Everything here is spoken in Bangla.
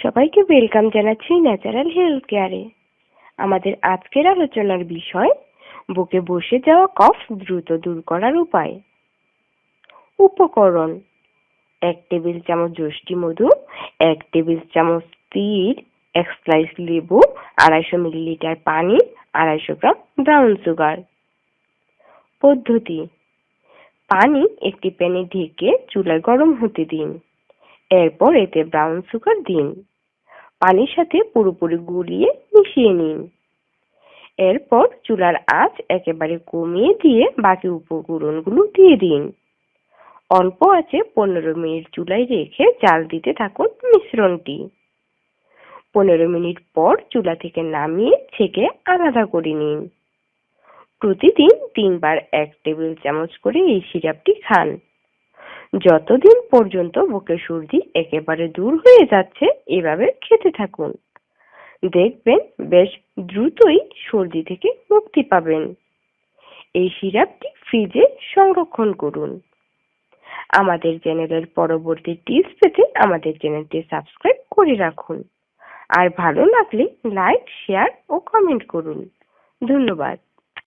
সবাইকে ওয়েলকাম জানাচ্ছি ন্যাচারাল হেলথ কেয়ারে আমাদের আজকের আলোচনার বিষয়, বুকে বসে যাওয়া কফ দ্রুত দূর করার উপায়। উপকরণ, এক টেবিল চামচ যষ্টি মধু, এক টেবিল চামচ তিল এক স্লাইস লেবু, আড়াইশো মিলিলিটার পানি, আড়াইশো গ্রাম ব্রাউন সুগার পদ্ধতি, পানি একটি প্যানে ঢেকে চুলায় গরম হতে দিন। এরপর এতে ব্রাউন সুগার দিন। পানির সাথে পুরোপুরি গুলিয়ে মিশিয়ে নিন। এরপর চুলার আঁচ একেবারে কমিয়ে দিয়ে বাকি উপকরণগুলো দিয়ে দিন। অল্প আছে পনেরো মিনিট চুলায় রেখে জাল দিতে থাকুন মিশ্রণটি। পনেরো মিনিট পর চুলা থেকে নামিয়ে ছেঁকে আলাদা করে নিন। প্রতিদিন তিনবার এক টেবিল চামচ করে এই সিরাপটি খান। যতদিন পর্যন্ত বুকের সর্দি একেবারে দূর হয়ে যাচ্ছে, এভাবে খেতে থাকুন। দেখবেন বেশ দ্রুতই সর্দি থেকে মুক্তি পাবেন। এই সিরাপটি ফ্রিজে সংরক্ষণ করুন। আমাদের চ্যানেলের পরবর্তী টিপস পেতে আমাদের চ্যানেলটি সাবস্ক্রাইব করে রাখুন। আর ভালো লাগলে লাইক, শেয়ার ও কমেন্ট করুন। ধন্যবাদ।